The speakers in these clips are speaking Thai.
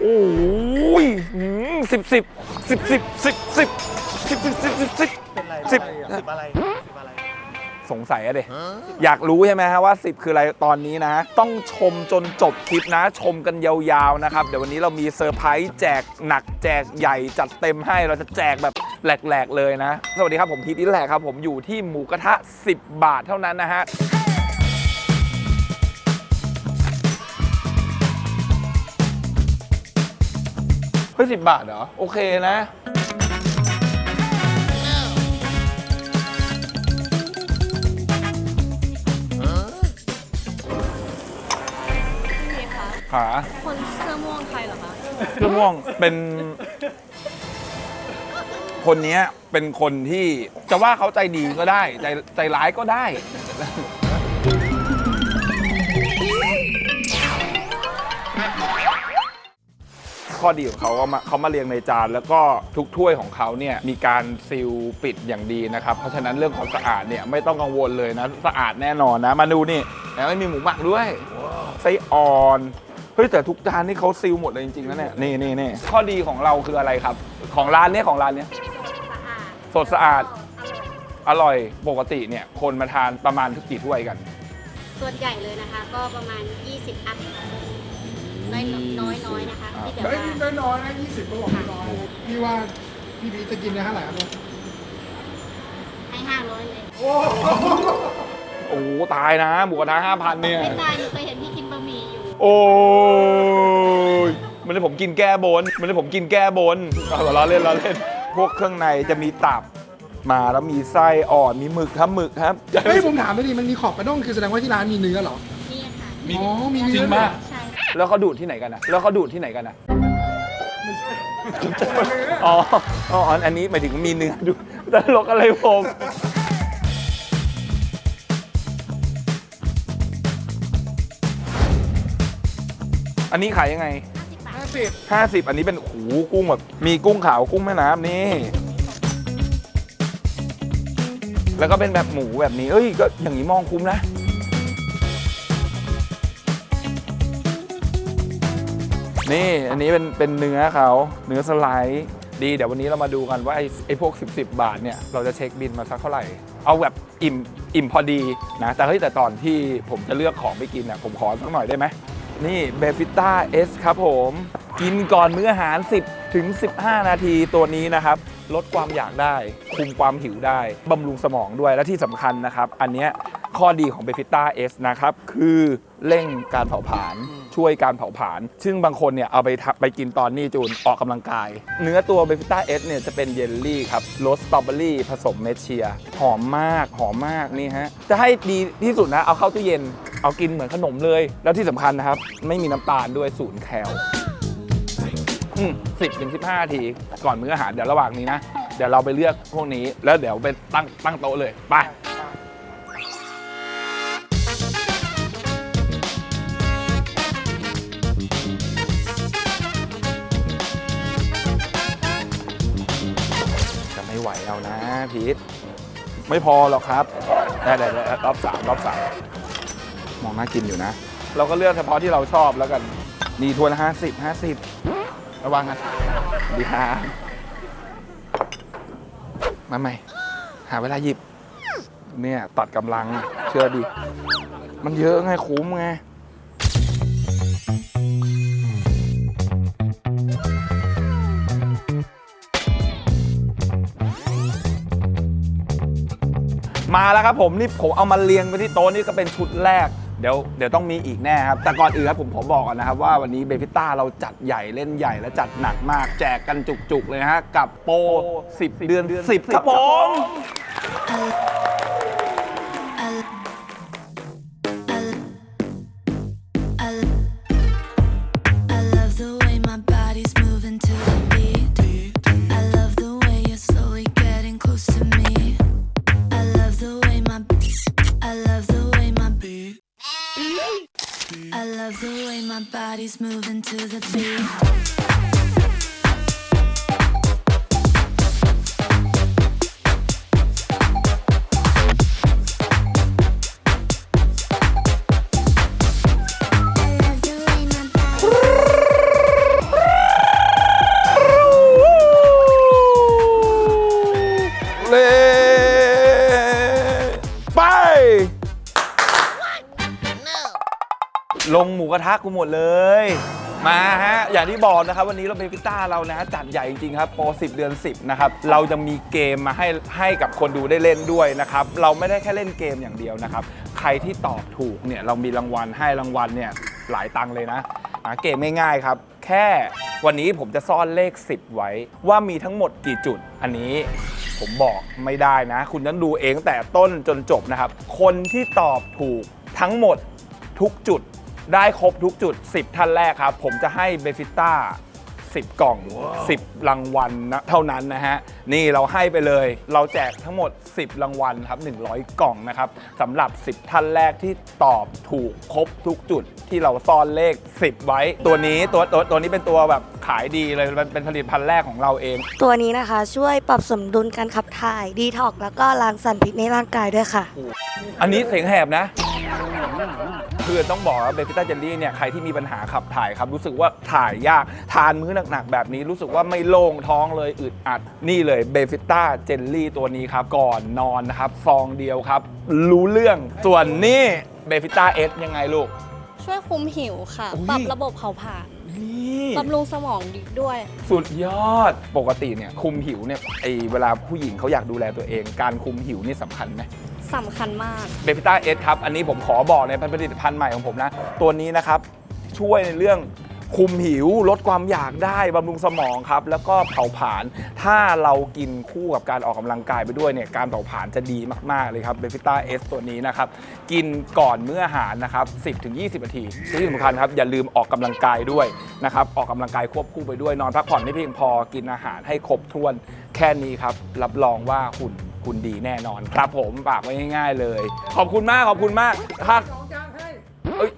โอ้ยสิบสิบสิบสิบสิบสิบสิบสิบสิบสิบสิบเป็นไรสิบสิบอะไรสิบอะไร สงสัยอะเดอยากรู้ใช่ไหมฮะว่า 10 คืออะไรตอนนี้นะ ต้องชมจนจบคลิปนะ ชมกันยาวๆนะครับ เดี๋ยววันนี้เรามีเซอร์ไพรส์แจกหนักแจกใหญ่จัดเต็มให้เราจะแจกแบบแหลกๆเลยนะ สวัสดีครับผมพีทนี่แหละครับ ผมอยู่ที่หมูกระทะ 10 บาทเท่านั้นนะฮะ ฮ้ยสิบาทเหรอ โอเคนะ พี่คะขาคนเสื้อม่วงใครเหรอคะ เสื้อม่วงเป็น คนเนี้ยเป็นคนที่จะว่าเขาใจดีก็ได้ ใจใจร้ายก็ได้ ข้อดีของเขาก็มาเขามาเรียงในจาน แล้วก็ทุกถ้วยของเขาเนี่ยมีการซีลปิดอย่างดีนะครับ เพราะฉะนั้นเรื่องความสะอาดเนี่ยไม่ต้องกังวลเลยนะ สะอาดแน่นอนนะ มาดูนี่แล้วไม่มีหมูหมักด้วยไส้อ่อนเฮ้ยแต่ทุกจานนี่เขาซีลหมดเลยจริงๆนะเนี่ยนี่นี่นี่ข้อดีของเราคืออะไรครับ ของร้านเนี้ยของร้านเนี้ยสดสะอาดอร่อยปกติเนี่ยคนมาทานประมาณทุกกี่ถ้วยกัน ส่วนใหญ่เลยนะคะ ก็ประมาณ 20 อัพ น้อยน้อยน้อยนะคะที่แบบเฮ้ยว่าน้อยๆนะยี่สิบก็บอกน้อยๆพี่ว่าพี่พีชจะกินได้เท่าไหร่ครับเนี่ยให้500เลยโอ้โอ้โหตายนะหมูกระทะห้าพันเนี่ย ไม่ตายหนูเคยเห็นพี่กินบะหมี่อยู่ โอ้ยมันเลยผมกินแก้บน มันเลยผมกินแก้บนเอาล้อเล่นล้อเล่น พวกเครื่องในจะมีตับ มาแล้วมีไส้อ่อนมีหมึกครับหมึกครับ เฮ้ยผมถามไปดิมันมีขอบกระด้งคือแสดงว่าที่ร้านมีเนื้อเหรอ นี่ค่ะ มีอ๋อมีจริงเนื้อมากใช่ แล้วเขาดูดที่ไหนกันนะแล้วเขาดูดที่ไหนกันนะอ๋ออ๋ออันนี้หมายถึงมีเนื้อดูตลกอะไรผมอันนี้ขายยังไง 50บาทห้าสิบ50 อันนี้เป็นหูกุ้งแบบมีกุ้งขาวกุ้งแม่น้ำนี่ แล้วก็เป็นแบบหมูแบบนี้ เอ้ย ก็อย่างนี้มองคุ้มนะ นี่อันนี้เป็นเป็นเนื้อเขาเนื้อสไลด์ดีเดี๋ยววันนี้เรามาดูกันว่าไอ้ไอ้พวก 10 10 บาทเนี่ยเราจะเช็คบินมาสักเท่าไหร่ เอาแบบอิ่มอิ่มพอดีนะ แต่เฮ้ยแต่ตอนที่ผมจะเลือกของไปกินเนี่ยผมขอสักหน่อยได้ไหมนี่เบฟิต้าเอสครับผม กินก่อนมื้ออาหาร 10ถึง15 นาทีตัวนี้นะครับ ลดความอยากได้ คุมความหิวได้บำรุงสมองด้วยและที่สำคัญนะครับ อันเนี้ยข้อดีของเบฟิต้าเอสนะครับ คือเร่งการเผาผลาญช่วยการเผาผลาญซึ่งบางคนเนี่ยเอาไปทำไปกินตอนนี้จูนออกกำลังกาย เนื้อตัวเบฟิต้าเอสเนี่ยจะเป็นเยลลี่ครับรสสตรอเบอรี่ผสมเมดเชีย หอมมากหอมมากนี่ฮะจะให้ดีที่สุดนะเอาเข้าตู้เย็น เอากินเหมือนขนมเลย แล้วที่สำคัญนะครับ ไม่มีน้ำตาลด้วยศูนย์แคล สิบถึงสิบห้าที ก่อนมื้ออาหารเดี๋ยวระหว่างนี้นะ เดี๋ยวเราไปเลือกพวกนี้แล้วเดี๋ยวไปตั้งตั้งโต๊ะเลยไปจะไม่ไหวเอานะพีทไม่พอหรอกครับได้ได้ได้รอบสามรอบสามมองน่ากินอยู่นะ เราก็เลือกเฉพาะที่เราชอบแล้วกันนี่ทวนห้าสิบห้าสิบ ระวังนะสวัสดีครับมาใหม่ หาเวลาหยิบ เนี่ย ตัดกำลังเชื่อดิ มันเยอะไงคุ้มไงมาแล้วครับผมนี่ผมเอามาเรียงไปที่โต๊ะนี่ก็เป็นชุดแรก เดี๋ยวเดี๋ยวต้องมีอีกแน่ครับ แต่ก่อนอื่นครับผมขอบอกก่อนนะครับว่าวันนี้เบฟิต้าเราจัดใหญ่เล่นใหญ่และจัดหนักมาก แจกกันจุกๆเลยนะฮะกับโปร10 เดือน 10ครับผม ทะกูหมดเลย มาฮะ อย่างที่บอกนะครับ วันนี้เราเบฟิต้าเรานะจัดใหญ่จริงๆครับโปร10 เดือน 10 นะครับ เราจะมีเกมมาให้ให้กับคนดูได้เล่นด้วยนะครับ เราไม่ได้แค่เล่นเกมอย่างเดียวนะครับ ใครที่ตอบถูกเนี่ยเรามีรางวัลให้รางวัลเนี่ยหลายตังค์เลยนะหาเกมง่ายๆครับ แค่วันนี้ผมจะซ่อนเลข 10 ไว้ว่ามีทั้งหมดกี่จุด อันนี้ผมบอกไม่ได้นะ คุณต้องดูเองตั้งแต่ต้นจนจบนะครับ คนที่ตอบถูกทั้งหมดทุกจุด ได้ครบทุกจุด 10 ท่านแรกครับ ผมจะให้เบฟิต้า10 กล่อง 10 รางวัลนะเท่านั้นนะฮะ นี่เราให้ไปเลย เราแจกทั้งหมด 10 รางวัลครับ 100 กล่องนะครับสำหรับ 10 ท่านแรกที่ตอบถูกครบทุกจุดที่เราซ่อนเลข 10 ไว้ ตัวนี้ตัวตัวตัวนี้เป็นตัวแบบขายดีเลยมันเป็นผลิตภัณฑ์แรกของเราเอง ตัวนี้นะคะช่วยปรับสมดุลการขับถ่ายดีท็อกแล้วก็ล้างสารพิษในร่างกายด้วยค่ะ อันนี้เสียงแหบนะ คือต้องบอกว่าเบฟิต้าเจลลี่เนี่ยใครที่มีปัญหาขับถ่ายครับ รู้สึกว่าถ่ายยากทานมื้อหนักๆ แบบนี้รู้สึกว่าไม่โล่งท้องเลยอึดอัด นี่เลยเบฟิต้าเจลลี่ตัวนี้ครับ ก่อนนอนนะครับ ซองเดียวครับ รู้เรื่องส่วนนี่เบฟิต้าเอสยังไงลูก ช่วยคุมหิวค่ะ อุ๊ย ปรับระบบเผาผลาญนี่บำรุงสมองดีด้วย สุดยอดปกติเนี่ยคุมหิวเนี่ยไอเวลาผู้หญิงเขาอยากดูแลตัวเอง การคุมหิวนี่สำคัญไหม สำคัญมาก เบฟิต้าเอสครับ อันนี้ผมขอบอกในผลิตภัณฑ์ใหม่ของผมนะ ตัวนี้นะครับ ช่วยในเรื่องคุมหิว ลดความอยากได้บำรุงสมองครับ แล้วก็เผาผลาญถ้าเรากินคู่กับการออกกำลังกายไปด้วยเนี่ยการเผาผลาญจะดีมากๆเลยครับเบฟิต้าเอสตัวนี้นะครับ กินก่อนมื้ออาหารนะครับ 10-20 นาทีที่สำคัญครับ อย่าลืมออกกำลังกายด้วยนะครับ ออกกำลังกายควบคู่ไปด้วยนอนพักผ่อนให้เพียงพอกินอาหารให้ครบถ้วนแค่นี้ครับรับรองว่าหุ่น คุณดีแน่นอนครับผมฝากไว้ง่ายๆเลย ขอบคุณมากขอบคุณมากถ้าน้องย่างให้ เอ้ย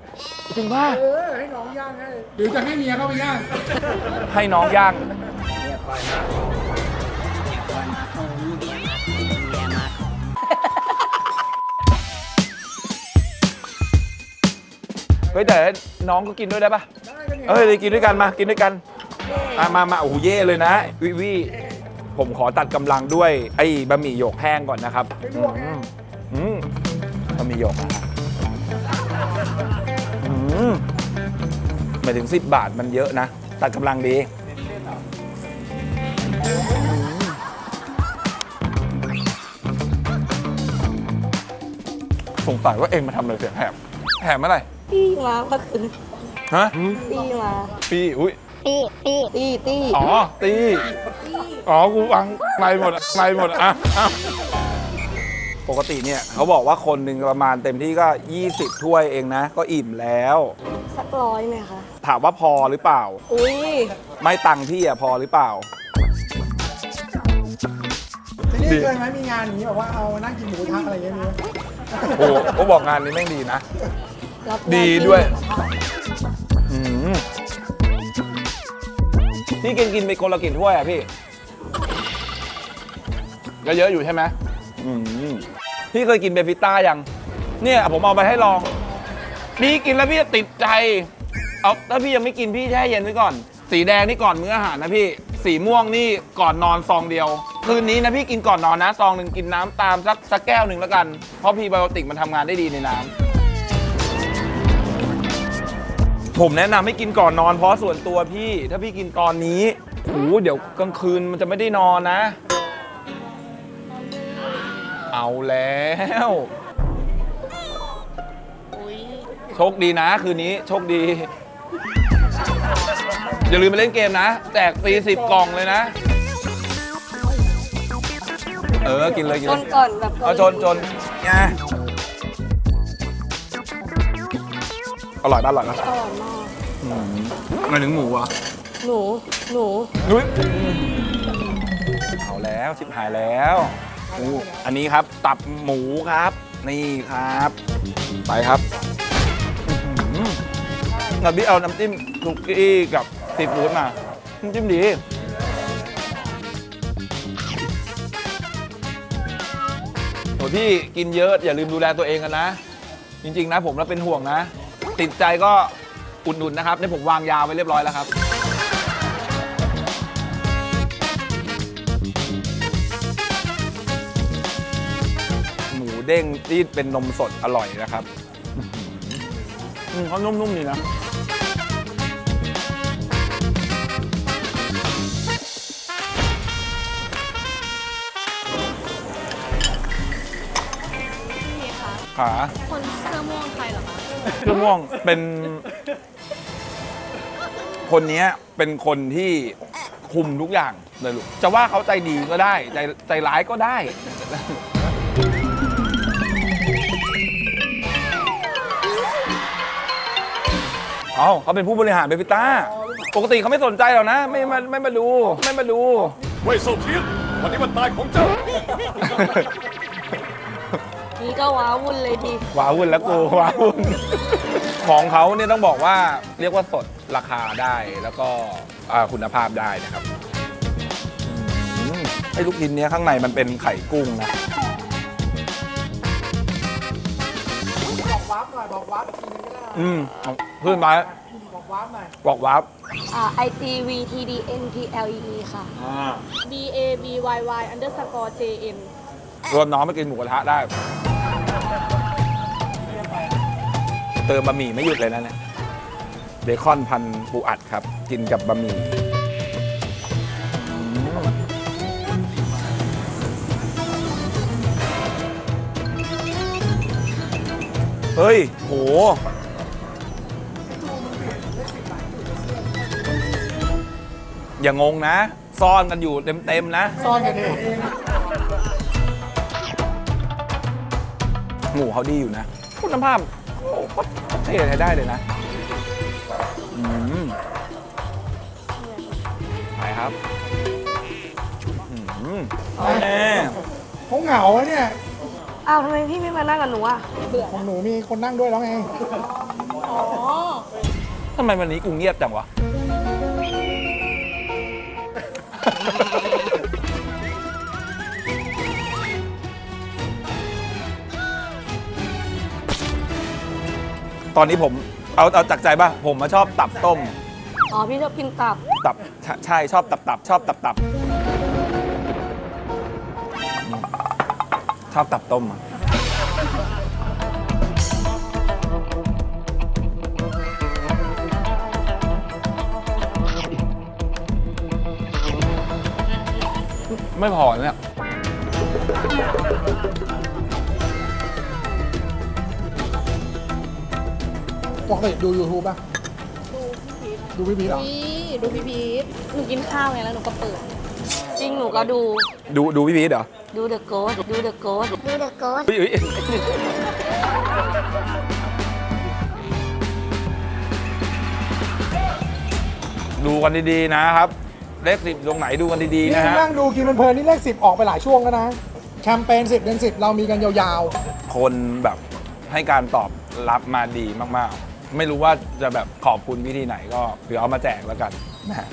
จริงว่าเออ ให้น้องย่างให้ หรือจะให้เมียเข้าไปย่าง ให้น้องย่าง เฮ้ยแต่น้องก็กินด้วยได้ปะได้กันเนี่ย เอ้ยเลยกินด้วยกันมากินด้วยกันมามามาโอ้โหเย่เลยนะวิวิ ผมขอตัดกำลังด้วยไอ้บะหมี่หยกแห้งก่อนนะครับไม่ลวกอืนะมอืมบะหมี่หยกนะฮะอืมหมายถึง 10 บาทมันเยอะนะ ตัดกำลังดี สงสัยว่าเองมาทำอะไรเสียงแหบแหบเมื่อไหร่ปี้มาก็คือ ฮะปี้มา ปีอุ้ย ปี้ปี้ปี้ปี้อ๋อ ตี อ๋อ กูฟังไม่หมดอะไม่หมดอะอะอะปกติเนี่ย เขาบอกว่าคนหนึ่งประมาณเต็มที่ก็ 20 ถ้วยเองนะ ก็อิ่มแล้ว สักร้อยไหมคะ ถามว่าพอหรือเปล่า อุ้ยไม่ตังค์พี่อะพอหรือเปล่า ทีนี้ดีเคยไหมมีงานอย่างนี้แบบว่าเอานั่งกินหมูกระทะอะไรอย่างเงี้ยมีไหม โอ้โหเขาบอกงานนี้แม่งดีนะ รับดีงานด้วยอื พี่กินกินไปคนละกี่ถ้วยอะพี่ ก็เยอะอยู่ใช่ไหมอืมพี่เคยกินเบฟิต้ายัง เนี่ยผมเอาไปให้ลอง พี่กินแล้วพี่จะติดใจ เอาถ้าพี่ยังไม่กินพี่แช่เย็นไว้ก่อน สีแดงนี่ก่อนมื้ออาหารนะพี่ สีม่วงนี่ก่อนนอนซองเดียว คืนนี้นะพี่กินก่อนนอนนะซองหนึ่งกินน้ำตามสักสักแก้วหนึ่งแล้วกัน เพราะพรีไบโอติกมันทำงานได้ดีในน้ำ ผมแนะนำให้กินก่อนนอนเพราะส่วนตัวพี่ ถ้าพี่กินตอนนี้โหเดี๋ยวกลางคืนมันจะไม่ได้นอนนะ เอาแล้วโชคดีนะ คืนนี้โชคดี อย่าลืมไปเล่นเกมนะ แจกฟรีสิบกล่องเลยนะ เออ กินเลยกินชเลนยก่อนแบบเอาจนจนไง อร่อยป่ะอร่อยป่ะอร่อยมากหมายถึงหมูอะหนู หนู นุ้ยเอาแล้วชิบหายแล้วอู้อันนี้ครับตับหมูครับ นี่ครับ ไปครับอื้อหือแล้วพี่เอาน้ำจิ้มสุกี้กับซีฟู้ดมาน้ำจิ้มดีโอ้พี่กินเยอะอย่าลืมดูแลตัวเองกันนะ จริง ๆ นะผมแล้วเป็นห่วงนะ ติดใจก็อุดหนุนนะครับนี่ผมวางยาไว้เรียบร้อยแล้วครับหมูเด้งที่เป็นนมสดอร่อยนะครับ อื้อหืออืมเขานุ่มๆดีนะ ขาคนเสื้อม่วงใครเหรอคะเครื่องม่วงเป็น คนเนี้ยเป็นคนที่คุมทุกอย่างเลยลูกจะว่าเขาใจดีก็ได้ ใจใจร้ายก็ได้ เอาเขาเป็นผู้บริหารเบฟิต้า ปกติเขาไม่สนใจหรอกนะ ไม่มาไม่มาดู ไม่มาดู เว่ยโซเทียนวันนี้วันตายของเจ้านี่ ก็ว้าวุ่นเลยดีว้าวุ่นแล้วกูว้าวุ่น ของเขาเนี่ยต้องบอกว่าเรียกว่าสดราคาได้แล้วก็อ่าคุณภาพได้นะครับอืมไอ้ลูกชิ้นเนี้ยข้างในมันเป็นไข่กุ้งนะ บอกวาร์ปหน่อยบอกวาร์ปอีกทีนึงก็ได้อืมเอาเพื่อนมาบอกวาร์ปหน่อยบอกวับอ่า I G V T D N P L E E ค่ะ B A B Y Y underscore J N รวมน้องไปกินหมูกระทะได้ เติมบะหมี่ไม่หยุดเลยนะเนี่ยเบคอนพันปูอัดครับ กินกับบะหมี่อืมเฮ้ย โห อย่างงนะ ซ่อนกันอยู่เต็มๆนะ ซ่อนกันเองหมูเขาดีอยู่นะ คุณภาพโอ้โห เท่ใช้ได้เลยนะอืมไปครับอืมแน่เขาเหงาอะเนี่ยอ้าวทำไมพี่ไม่มานั่งกับหนูอะของหนูมีคนนั่งด้วยแล้วไงทำไมวันนี้กูเงียบจังวะ ตอนนี้ผมเอาเอาจากใจป่ะผมมาชอบตับต้ม อ๋อพี่ชอบกินตับ ตับใช่ใช่ชอบตับตับชอบตับตับอืมชอบตับต้มอะไม่พอเนี่ย ปกติดู YouTube ป่ะ ดูพี่พีทเหรอนี่ดูพี่พีทหนูกินข้าวไงแล้วหนูก็เปิด จริงหนูก็ดู ดูดูพี่พีทเหรอดู The Ghost ดู The Ghost ดูเดอะโกสอุ๊ยอุ๊ยดูกันดีๆนะครับ เลขสิบตรงไหนดูกันดีๆนี่นะฮะ นั่งดูกินเพลินๆนี่เลขสิบออกไปหลายช่วงแล้วนะ แคมเปญ10เดือน10เรามีกันยาวคนแบบให้การตอบรับมาดีมากๆ ไม่รู้ว่าจะแบบขอบคุณวิธีไหนก็เดี๋ยวเอามาแจกแล้วกันนะฮะ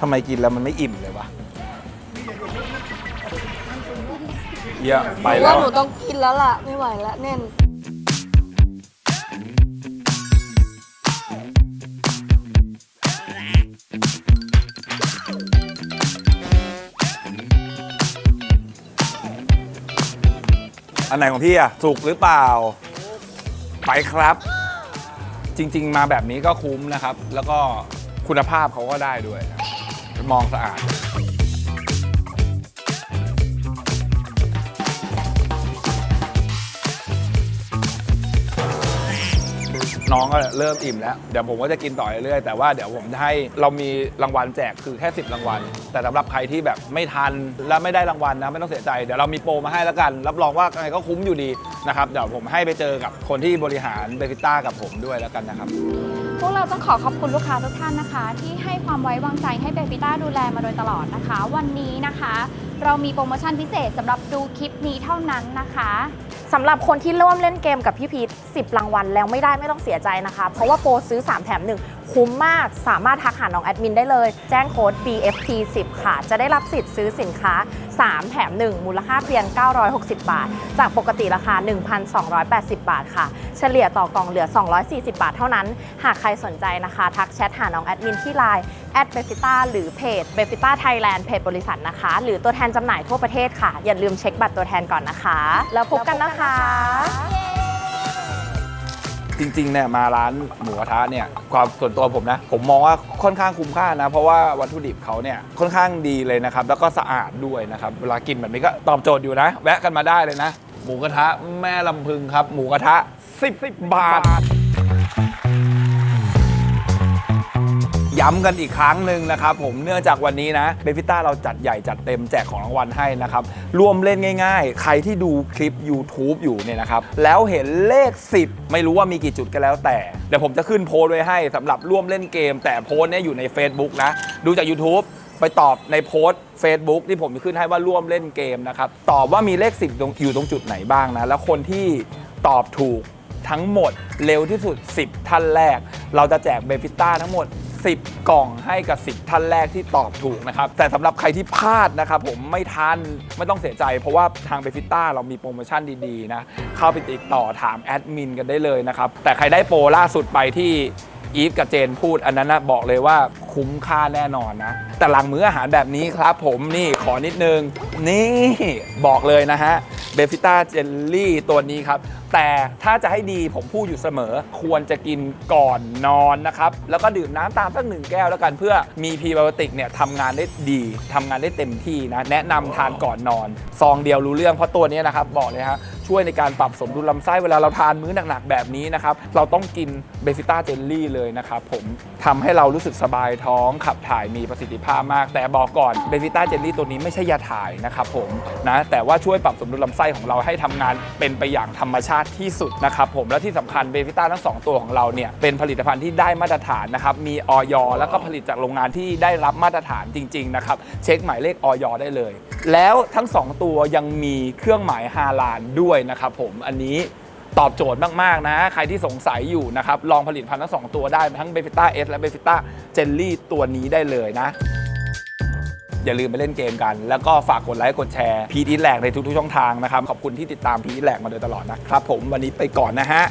ทำไมกินแล้วมันไม่อิ่มเลยวะเยี่ยไปหนูแล้ว่าวหนูต้องกินแล้วล่ะ ไม่ไหวแล้วแน่น อันไหนของพี่อะสุกหรือเปล่า ไปครับ จริง ๆ มาแบบนี้ก็คุ้มนะครับ แล้วก็คุณภาพเขาก็ได้ด้วยนะมองสะอาด น้องก็เริ่มอิ่มแล้ว เดี๋ยวผมก็จะกินต่อเรื่อยๆแต่ว่าเดี๋ยวผมจะให้เรามีรางวัลแจกคือแค่ 10 รางวัล แต่สำหรับใครที่แบบไม่ทันและไม่ได้รางวัลนะไม่ต้องเสียใจเดี๋ยวเรามีโปรมาให้แล้วกัน รับรองว่าไงก็คุ้มอยู่ดีนะครับเดี๋ยวผมให้ไปเจอกับคนที่บริหารเบฟิต้ากับผมด้วยแล้วกันนะครับ พวกเราต้องขอขอบคุณลูกค้าทุกท่านนะคะ ที่ให้ความไว้วางใจให้เบบิต้าดูแลมาโดยตลอดนะคะ วันนี้นะคะ เรามีโปรโมชั่นพิเศษสำหรับดูคลิปนี้เท่านั้นนะคะ สำหรับคนที่ร่วมเล่นเกมกับพี่พีท10 รางวัลแล้วไม่ได้ไม่ต้องเสียใจนะคะ เพราะว่าโปรซื้อ 3 แถม 1 คุ้มมาก สามารถทักหาน้องแอดมินได้เลย แจ้งโค้ด BFT10 ค่ะ จะได้รับสิทธิ์ซื้อสินค้า 3 แถม 1 มูลค่าเพียง 960 บาท จากปกติราคา 1,280 บาทค่ะ เฉลี่ยต่อกล่องเหลือ 240 บาทเท่านั้น หากใครสนใจนะคะ ทักแชทหาน้องแอดมินที่ไลน์แอดเบฟิต้าหรือเพจเบฟิต้าไทยแลนด์เพจบริษัทนะคะ หรือตัวแทนจำหน่ายทั่วประเทศค่ะ อย่าลืมเช็คบัตรตัวแทนก่อนนะคะ แล้วพบกันนะคะ จริงๆเนี่ยมาร้านหมูกระทะเนี่ยความส่วนตัวผมนะ ผมมองว่าค่อนข้างคุ้มค่านะ เพราะว่าวัตถุดิบเขาเนี่ยค่อนข้างดีเลยนะครับ แล้วก็สะอาดด้วยนะครับเวลากินแบบนี้ก็ตอบโจทย์อยู่นะ แวะกันมาได้เลยนะ หมูกระทะแม่ลำพึงครับ หมูกระทะ 10 บาท ย้ำกันอีกครั้งหนึ่งนะครับผมเนื่องจากวันนี้นะเบฟิต้าเราจัดใหญ่จัดเต็มแจกของรางวัลให้นะครับร่วมเล่นง่ายๆ ใครที่ดูคลิป YouTube อยู่เนี่ยนะครับแล้วเห็นเลข 10 ไม่รู้ว่ามีกี่จุดก็แล้วแต่เดี๋ยวผมจะขึ้นโพสไว้ให้สำหรับร่วมเล่นเกม แต่โพสเนี่ยอยู่ใน Facebook นะ ดูจาก YouTube ไปตอบในโพสต์ Facebook ที่ผมขึ้นให้ว่าร่วมเล่นเกมนะครับ ตอบว่ามีเลข10ตรงอยู่ตรงจุดไหนบ้างนะ แล้วคนที่ตอบถูกทั้งหมดเร็วที่สุด 10 ท่านแรก เราจะแจกเบฟิต้าทั้งหมด 10 กล่องให้กับ 10 ท่านแรกที่ตอบถูกนะครับ แต่สำหรับใครที่พลาดนะครับผมไม่ทันไม่ต้องเสียใจ เพราะว่าทางเบฟิต้าเรามีโปรโมชั่นดี ๆ นะ เข้าไปติดต่อถามแอดมินกันได้เลยนะครับ แต่ใครได้โปรล่าสุดไปที่ อีฟกับเจนพูดอันนั้นนะบอกเลยว่าคุ้มค่าแน่นอนนะ แต่หลังมื้ออาหารแบบนี้ครับผมนี่ขอนิดนึง นี่บอกเลยนะฮะเบฟิต้าเจลลี่ตัวนี้ครับ แต่ถ้าจะให้ดีผมพูดอยู่เสมอ ควรจะกินก่อนนอนนะครับ แล้วก็ดื่มน้ำตามสักหนึ่งแก้วแล้วกันเพื่อมีพรีไบโอติกเนี่ยทำงานได้ดีทำงานได้เต็มที่นะ แนะนำทานก่อนนอน ซองเดียวรู้เรื่องเพราะตัวนี้นะครับ บอกเลยฮะ ช่วยในการปรับสมดุลลำไส้เวลาเราทานมื้อหนักๆแบบนี้นะครับ เราต้องกินเบฟิต้าเจลลี่เลยนะครับผมทำให้เรารู้สึกสบายท้องขับถ่ายมีประสิทธิภาพมาก แต่บอกก่อนเบฟิต้าเจลลี่ตัวนี้ไม่ใช่ยาถ่ายนะครับผมนะแต่ว่าช่วยปรับสมดุลลำไส้ของเราให้ทำงานเป็นไปอย่างธรรมชาติที่สุดนะครับผมและที่สำคัญเบฟิต้าทั้งสองตัวของเราเนี่ยเป็นผลิตภัณฑ์ที่ได้มาตรฐานนะครับมีออยแล้วก็ผลิตจากโรงงานที่ได้รับมาตรฐานจริงๆนะครับเช็คหมายเลขออยได้เลย แล้วทั้งสองตัวยังมีเครื่องหมายฮาลาลด้วยนะครับผมอันนี้ตอบโจทย์มาก ๆ นะ ใครที่สงสัยอยู่นะครับ ลองผลิตภัณฑ์ทั้งสองตัวได้ทั้งเบฟิต้าเอสและเบฟิต้าเจลลี่ตัวนี้ได้เลยนะ อย่าลืมไปเล่นเกมกัน แล้วก็ฝากกดไลค์กดแชร์พีทีแหลกในทุก ๆ ช่องทางนะครับ ขอบคุณที่ติดตามพีทีแหลกมาโดยตลอดนะครับผมวันนี้ไปก่อนนะฮะ